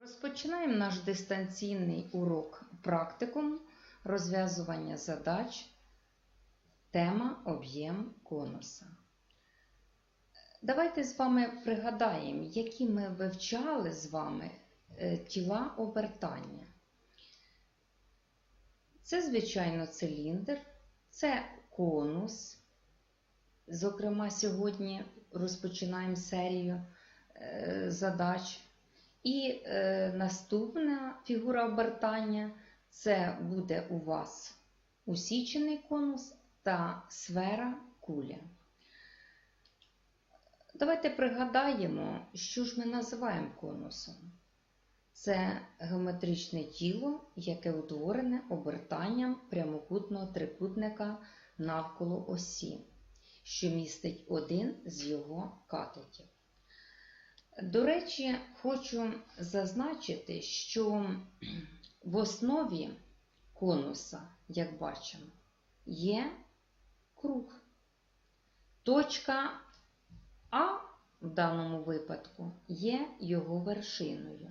Розпочинаємо наш дистанційний урок практикум розв'язування задач. Тема об'єм конуса. Давайте з вами пригадаємо, які ми вивчали з вами е, тіла обертання. Це, звичайно, циліндр, це конус. Зокрема, сьогодні розпочинаємо серію е, задач. І е, наступна фігура обертання це буде у вас усічений конус та сфера куля. Давайте пригадаємо, що ж ми називаємо конусом. Це геометричне тіло, яке утворене обертанням прямокутного трикутника навколо осі, що містить один з його катетів. До речі, хочу зазначити, що в основі конуса, як бачимо, є круг. Точка А в даному випадку є його вершиною.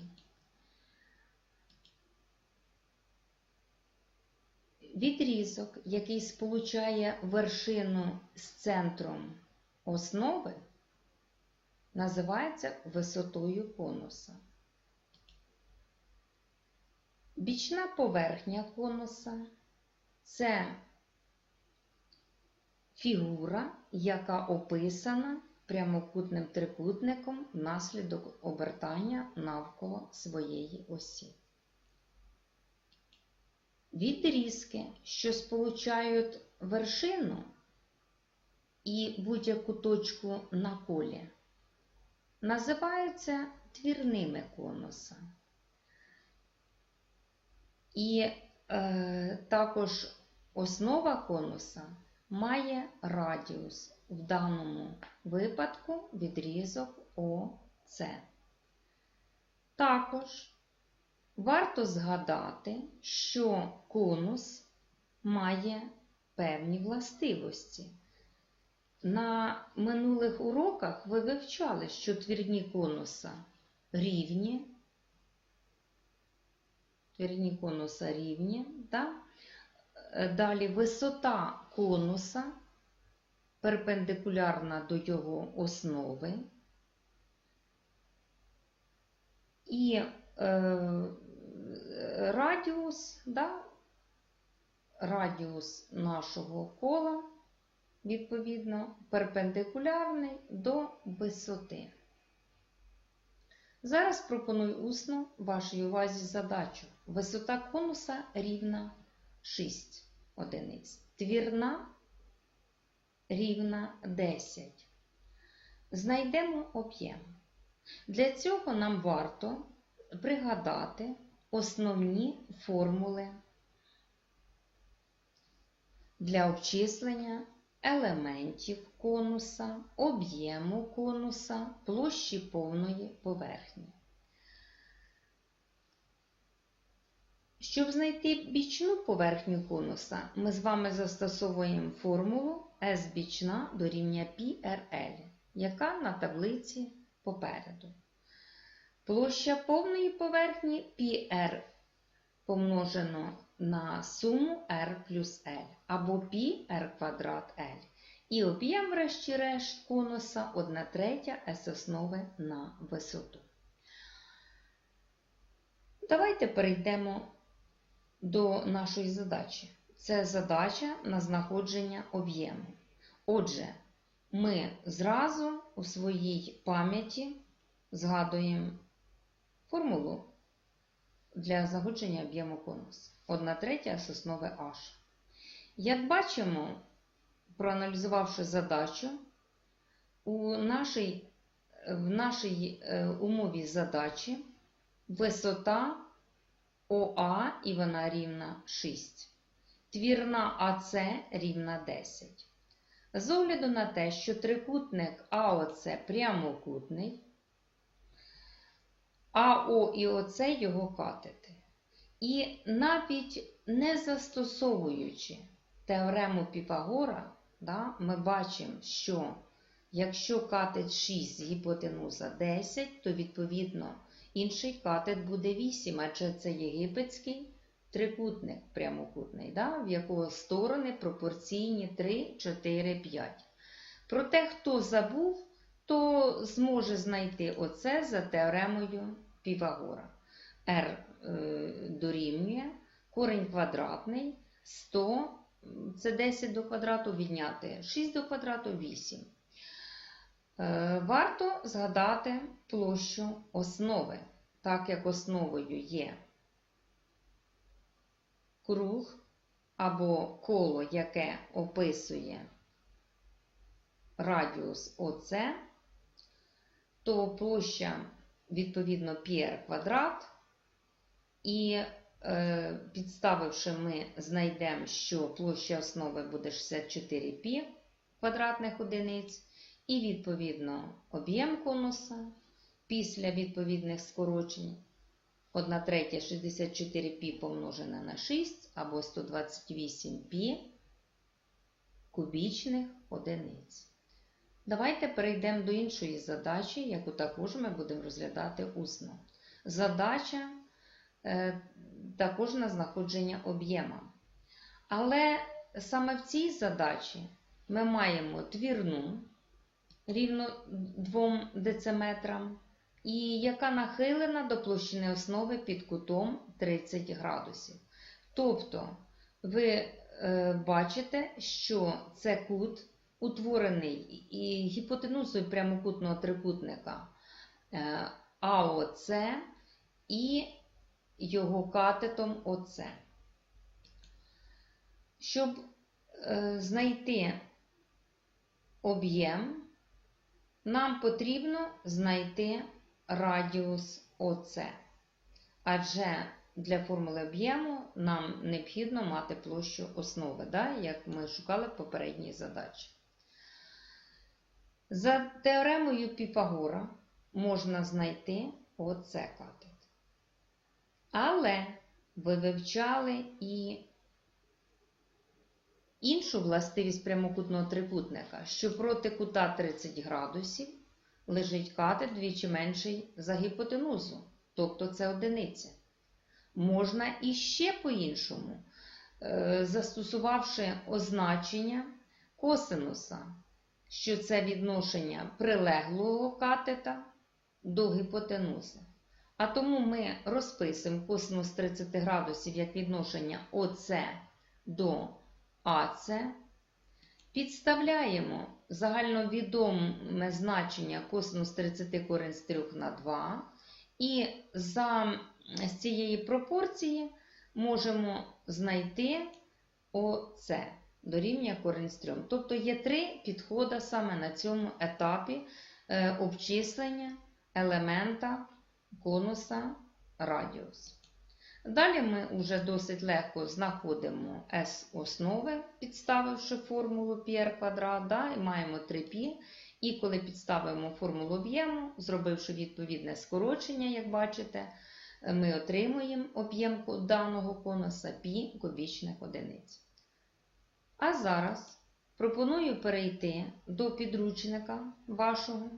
Відрізок, який сполучає вершину з центром основи, називається висотою конуса. Бічна поверхня конуса це фігура, яка описана прямокутним трикутником внаслідок обертання навколо своєї осі. Відрізки, що сполучають вершину і будь-яку точку на колі, називаються твірними конуса. І е, також основа конуса має радіус, в даному випадку відрізок ОС. Також варто згадати, що конус має певні властивості. На минулих уроках ви вивчали, що твірні конуса рівні, твірні конуса рівні, да? далі висота конуса перпендикулярна до його основи. І е, радіус, да? радіус нашого кола відповідно, перпендикулярний до висоти. Зараз пропоную усно вашій увазі задачу. Висота конуса рівна 6 одиниць. Твірна рівна 10. Знайдемо об'єм. Для цього нам варто пригадати основні формули для обчислення елементів конуса, об'єму конуса, площі повної поверхні. Щоб знайти бічну поверхню конуса, ми з вами застосовуємо формулу S бічна дорівнює PRL, яка на таблиці попереду. Площа повної поверхні PR помножено на суму r плюс L або π r квадрат L. І об'єм, врешті-решт, конуса 1 третя s основи на висоту. Давайте перейдемо до нашої задачі. Це задача на знаходження об'єму. Отже, ми зразу у своїй пам'яті згадуємо формулу для знаходження об'єму конусу. 1 третя з основи H. Як бачимо, проаналізувавши задачу, у нашій, в нашій е, умові задачі висота ОА і вона рівна 6. Твірна АС рівна 10. З огляду на те, що трикутник АОЦ прямокутний, АО і ОЦ його катети. І навіть не застосовуючи теорему Піфагора, да, ми бачимо, що якщо катет 6 з гіпотенуза 10, то відповідно інший катет буде 8, адже це єгипетський трикутник прямокутний, да? в якого сторони пропорційні 3, 4, 5. Проте, хто забув, то зможе знайти оце за теоремою Піфагора. R е, дорівнює корінь квадратний 100, це 10 до квадрату, відняти 6 до квадрату 8. Е, Варто згадати площу основи, так як основою є круг або коло, яке описує радіус ОЦ, то площа відповідно πr квадрат. І е, підставивши, ми знайдемо, що площа основи буде 64 π квадратних одиниць, і відповідно об'єм конуса після відповідних скорочень 1 третя 64 π помножена на 6 або 128 π кубічних одиниць. Давайте перейдемо до іншої задачі, яку також ми будемо розглядати усно. Задача е, також на знаходження об'єма. Але саме в цій задачі ми маємо твірну рівно 2 дециметрам, і яка нахилена до площини основи під кутом 30 градусів. Тобто, ви е, бачите, що це кут утворений і гіпотенузою прямокутного трикутника е, АОЦ і його катетом ОЦ. Щоб е, знайти об'єм, нам потрібно знайти радіус ОЦ. Адже для формули об'єму нам необхідно мати площу основи, да, як ми шукали в попередній задачі. За теоремою Піфагора можна знайти ОЦ катет. Але ви вивчали і іншу властивість прямокутного трикутника, що проти кута 30 градусів лежить катет двічі менший за гіпотенузу, тобто це одиниця. Можна і ще по-іншому, е, застосувавши означення косинуса, що це відношення прилеглого катета до гіпотенузи. А тому ми розписуємо косинус 30 градусів як відношення ОС до АС, підставляємо загальновідоме значення косинус 30 корень з 3 на 2, і за з цієї пропорції можемо знайти ОС дорівнює корень з 3. Тобто є три підходи саме на цьому етапі е, обчислення елемента конуса радіус. Далі ми вже досить легко знаходимо S основи, підставивши формулу πr квадрат, да, і маємо 3π. І коли підставимо формулу об'єму, зробивши відповідне скорочення, як бачите, ми отримуємо об'єм даного конуса π кубічних одиниць. А зараз пропоную перейти до підручника вашого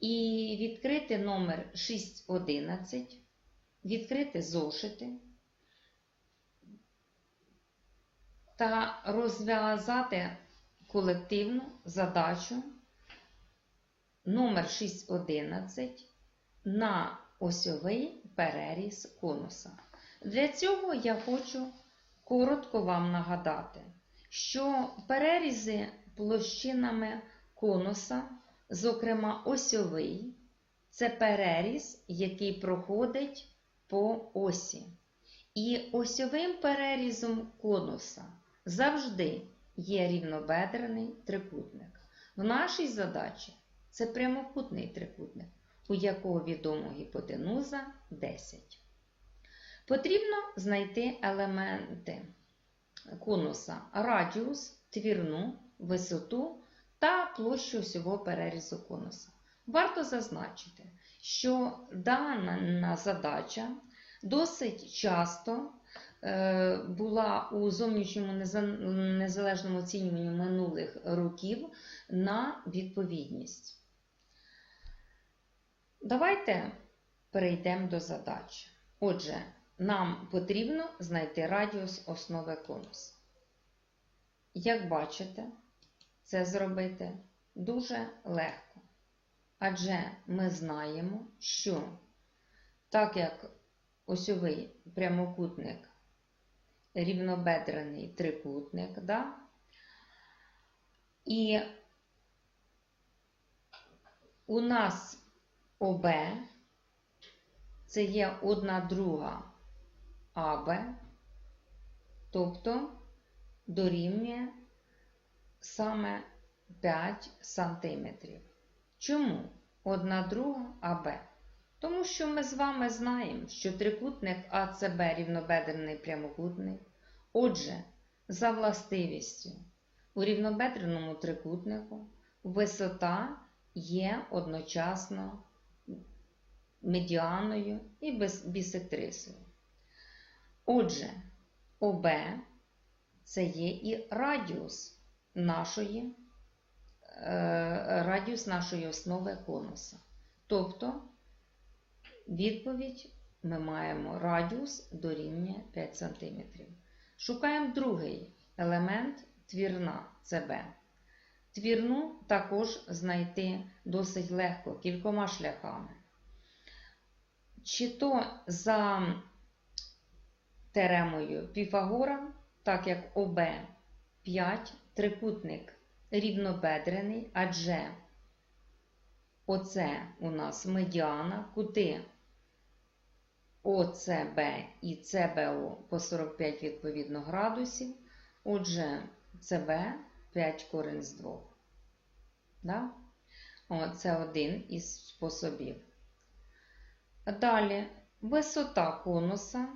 і відкрити номер 611, відкрити зошити та розв'язати колективну задачу номер 611 на осьовий переріз конуса. Для цього я хочу коротко вам нагадати, що перерізи площинами конуса Зокрема, осьовий це переріз, який проходить по осі. І осьовим перерізом конуса завжди є рівнобедрений трикутник. В нашій задачі це прямокутний трикутник, у якого відомо гіпотенуза 10. Потрібно знайти елементи конуса радіус, твірну, висоту та площу всього перерізу конуса. Варто зазначити, що дана задача досить часто е, була у зовнішньому незалежному оцінюванні минулих років на відповідність. Давайте перейдемо до задач. Отже, нам потрібно знайти радіус основи конуса. Як бачите, це зробити дуже легко. Адже ми знаємо, що так як осьовий прямокутник рівнобедрений трикутник, да? і у нас ОБ це є одна друга АБ, тобто дорівнює саме 5 сантиметрів. Чому одна друга АБ? Тому що ми з вами знаємо, що трикутник АЦБ рівнобедрений прямокутник. Отже, за властивістю, у рівнобедреному трикутнику висота є одночасно медіаною і бісектрисою. Отже, ОБ це є і радіус нашої, е, радіус нашої основи конуса. Тобто, відповідь ми маємо радіус дорівнює 5 см. Шукаємо другий елемент твірна ЦБ. Твірну також знайти досить легко кількома шляхами. Чи то за теремою Піфагора, так як ОБ 5, трикутник рівнобедрений, адже оце у нас медіана, кути ОЦБ і ЦБО по 45 відповідно градусів. Отже, ЦБ 5 корень з 2. Да? Це один із способів. Далі, висота конуса,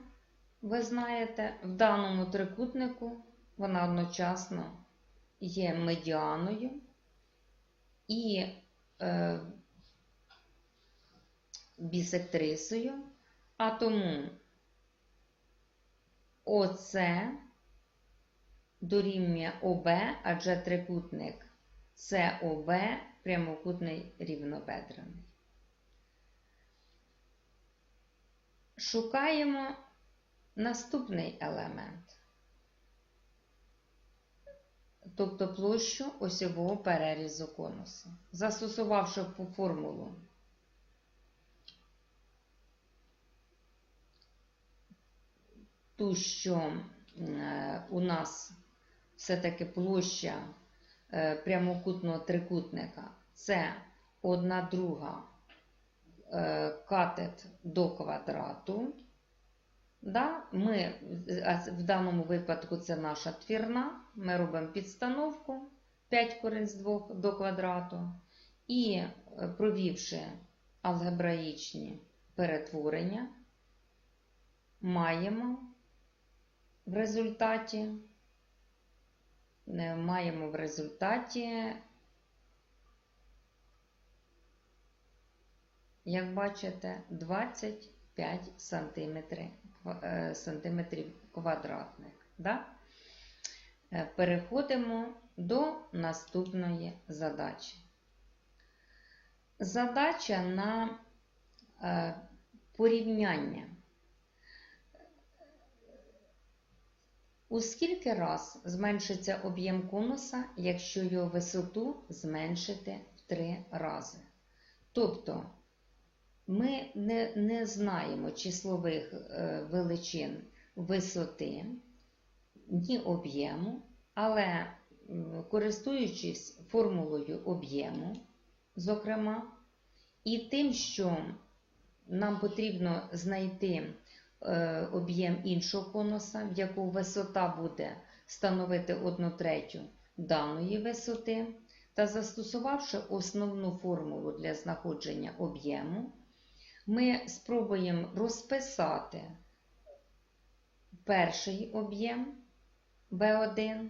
ви знаєте, в даному трикутнику вона одночасно є медіаною. І е, бісектрисою, а тому ОЦ дорівнює ОБ, адже трикутник СОБ прямокутний рівнобедрений. Шукаємо наступний елемент, тобто площу осьового перерізу конуса. Застосувавши формулу ту, що е, у нас все-таки площа е, прямокутного трикутника це одна друга е, катет до квадрату. Да? Ми, В даному випадку це наша твірна. Ми робимо підстановку 5 корень з 2 до квадрату. І е, провівши алгебраїчні перетворення, маємо в результаті маємо в результаті, як бачите, 25 сантиметрів, сантиметрів квадратних. Да? Е, переходимо до наступної задачі. Задача на е, порівняння. У скільки раз зменшиться об'єм конуса, якщо його висоту зменшити в 3 рази? Тобто ми не, не знаємо числових е, величин висоти, ні об'єму, але користуючись формулою об'єму, зокрема, і тим, що нам потрібно знайти Е, об'єм іншого конуса, в якого висота буде становити 1 третю даної висоти, та застосувавши основну формулу для знаходження об'єму, ми спробуємо розписати перший об'єм B1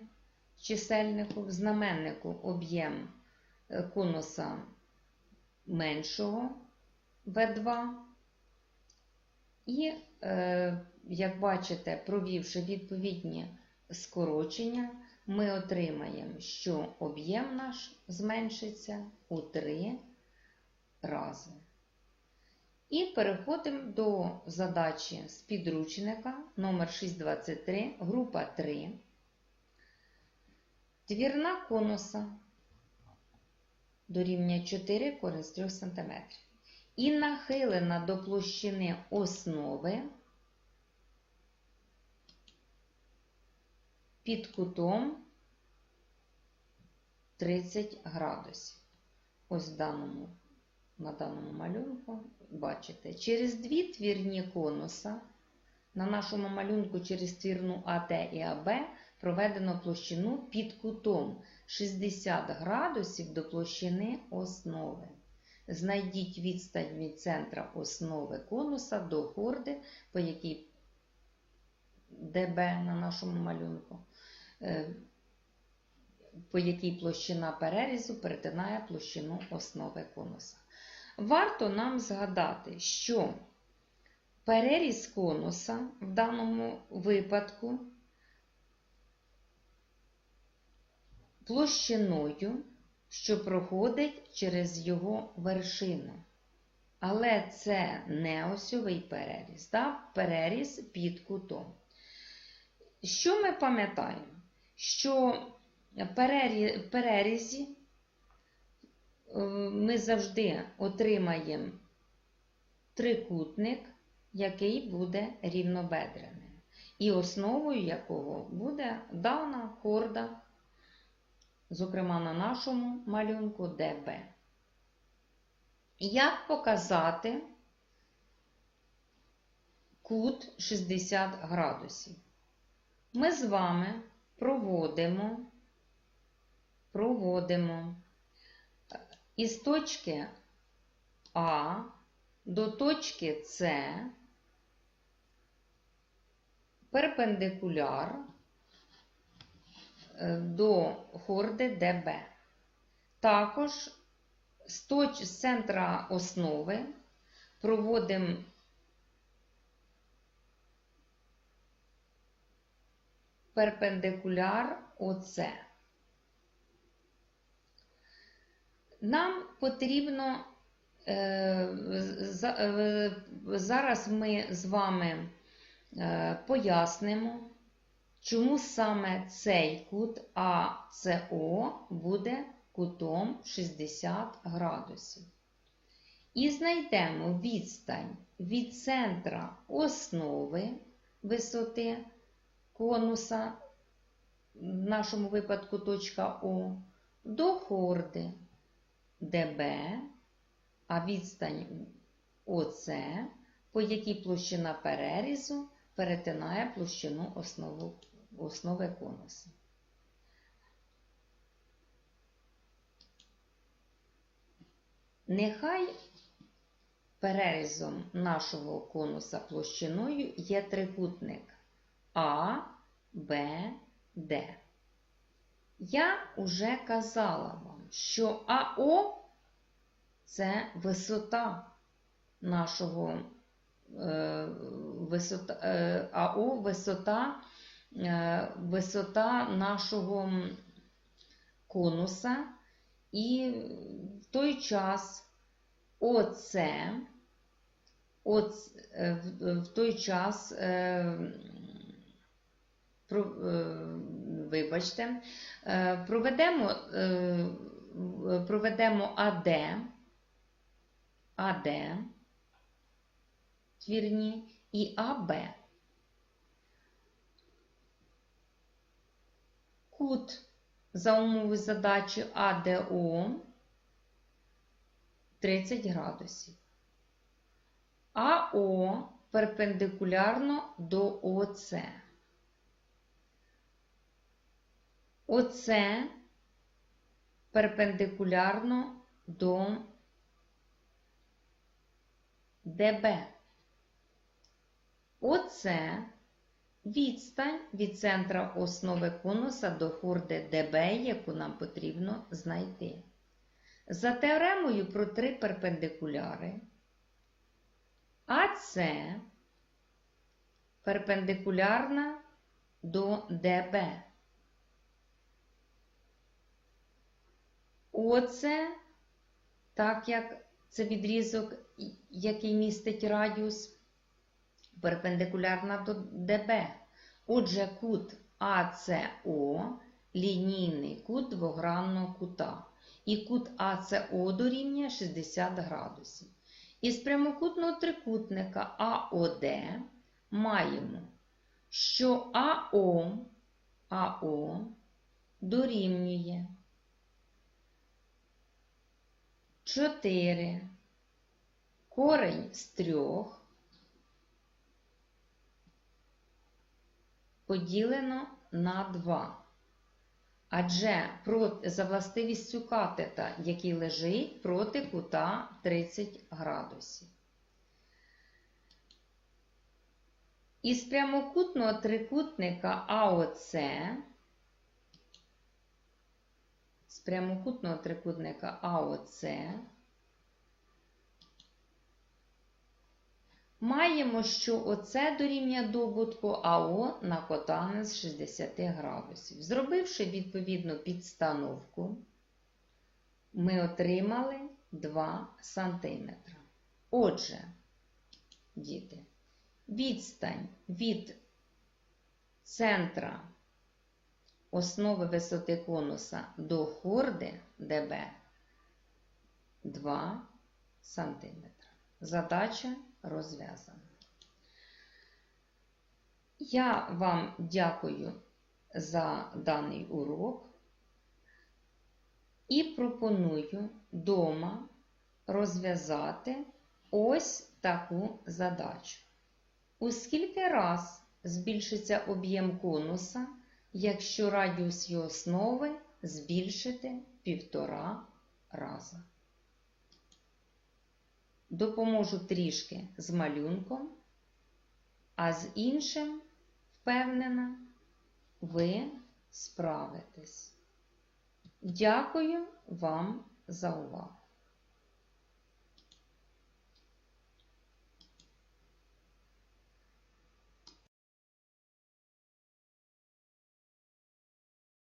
чисельнику, в знаменнику об'єм е, конуса меншого В2. І Е, як бачите, провівши відповідні скорочення, ми отримаємо, що об'єм наш зменшиться у 3 рази. І переходимо до задачі з підручника номер 623, група 3. Твірна конуса дорівнює 4 корінь з 3 см. І нахилена до площини основи під кутом 30 градусів. Ось в даному, на даному малюнку бачите, через дві твірні конуса на нашому малюнку через твірну АТ і АБ проведено площину під кутом 60 градусів до площини основи. Знайдіть відстань від центра основи конуса до хорди, по якій ДБ на нашому малюнку, е, по якій площина перерізу перетинає площину основи конуса. Варто нам згадати, що переріз конуса в даному випадку площиною, що проходить через його вершину. Але це не осьовий переріз, так? переріз під кутом. Що ми пам'ятаємо? Що перері- перерізі ми завжди отримаємо трикутник, який буде рівнобедреним. І основою якого буде дана хорда, зокрема на нашому малюнку ДБ. Як показати кут 60 градусів? Ми з вами проводимо, проводимо із точки А до точки С перпендикуляр е, до хорди ДБ. Також з, точ, з центра основи проводимо перпендикуляр ОЦ. Нам потрібно е, е, зараз ми з вами е, пояснимо, чому саме цей кут АЦО буде кутом 60 градусів. І знайдемо відстань від центра основи висоти конуса, в нашому випадку точка О, до хорди ДБ, а відстань ОЦ, по якій площина перерізу перетинає площину основу, основи конуса. Нехай перерізом нашого конуса площиною є трикутник А, Б, Д. Я уже казала вам, що АО це висота нашого е, висота, е, АО висота, е, висота нашого конуса. І в той час ОЦ, оц, е, в, той час, е, е, вибачте, е, проведемо, е, проведемо АД, АД, твірні, і АБ. Кут за умови задачі АДО 30 градусів. АО перпендикулярно до ОЦ. ОЦ перпендикулярно до ДБ. ОЦ відстань від центра основи конуса до хорди ДБ, яку нам потрібно знайти. За теоремою про три перпендикуляри АЦ перпендикулярна до ДБ. ОЦ, так як це відрізок який містить радіус, перпендикулярна до ДБ. Отже, кут АЦО лінійний кут двогранного кута. І кут АЦО дорівнює 60 градусів. Із прямокутного трикутника АОД маємо, що АО, АО дорівнює 4 корень з 3 поділено на 2. Адже за властивістю катета, який лежить проти кута 30 градусів. Із прямокутного трикутника АОЦ прямокутного трикутника АОЦ маємо, що оце дорівнює добутку АО на котанець 60 градусів. Зробивши відповідну підстановку, ми отримали 2 см. Отже, діти, відстань від центра основи висоти конуса до хорди ДБ 2 см. Задача розв'язана. Я вам дякую за даний урок і пропоную дома розв'язати ось таку задачу. У скільки раз збільшиться об'єм конуса, якщо радіус його основи збільшити півтора рази? Допоможу трішки з малюнком, а з іншим, впевнена, ви справитесь. Дякую вам за увагу!